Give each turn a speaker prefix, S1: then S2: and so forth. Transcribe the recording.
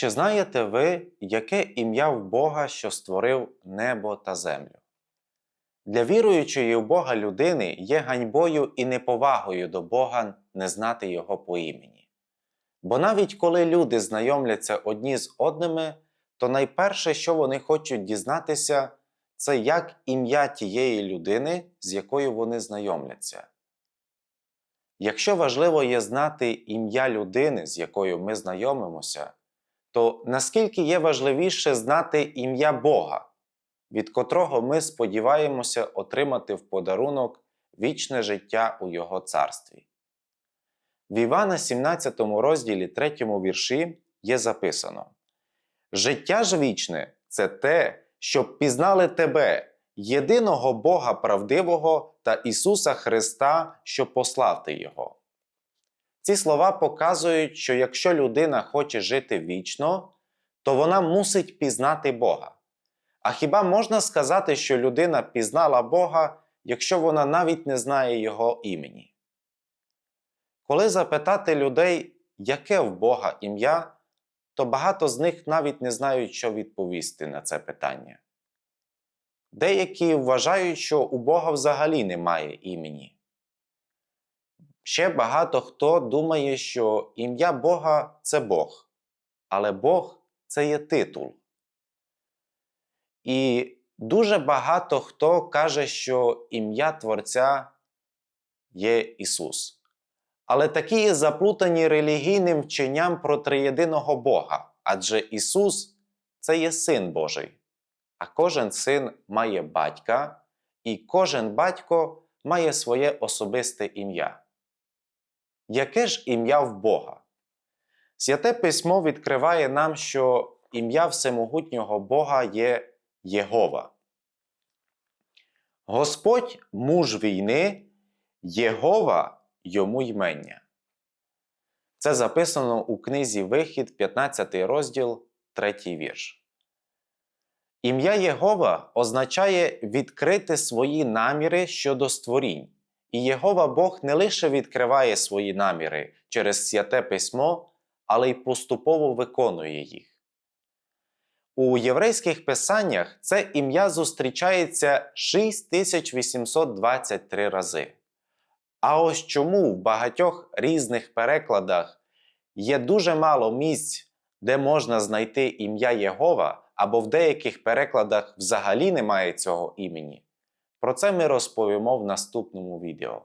S1: Чи знаєте ви, яке ім'я в Бога, що створив небо та землю? Для віруючої в Бога людини є ганьбою і неповагою до Бога не знати Його по імені. Бо навіть коли люди знайомляться одні з одними, то найперше, що вони хочуть дізнатися, це як ім'я тієї людини, з якою вони знайомляться. Якщо важливо є знати ім'я людини, з якою ми знайомимося, то наскільки є важливіше знати ім'я Бога, від котрого ми сподіваємося отримати в подарунок вічне життя у Його царстві. В Івана 17 розділі 3 вірші є записано: Життя ж вічне це те, щоб пізнали Тебе, єдиного Бога правдивого та Ісуса Христа, що послав Ти Його. Ці слова показують, що якщо людина хоче жити вічно, то вона мусить пізнати Бога. А хіба можна сказати, що людина пізнала Бога, якщо вона навіть не знає Його імені? Коли запитати людей, яке в Бога ім'я, то багато з них навіть не знають, що відповісти на це питання. Деякі вважають, що у Бога взагалі немає імені. Ще багато хто думає, що ім'я Бога це Бог, але Бог це є титул. І дуже багато хто каже, що ім'я Творця є Ісус. Але такі є заплутані релігійним вченням про триєдиного Бога, адже Ісус це є Син Божий, а кожен син має батька, і кожен батько має своє особисте ім'я. Яке ж ім'я в Бога? Святе письмо відкриває нам, що ім'я Всемогутнього Бога є Єгова. Господь муж війни, Єгова йому ймення. Це записано у книзі Вихід, 15 розділ, 3 вірш. Ім'я Єгова означає відкрити свої наміри щодо створінь. І Єгова Бог не лише відкриває свої наміри через святе письмо, але й поступово виконує їх. У єврейських писаннях це ім'я зустрічається 6823 рази. А ось чому в багатьох різних перекладах є дуже мало місць, де можна знайти ім'я Єгова, або в деяких перекладах взагалі немає цього імені. Про це ми розповімо в наступному відео.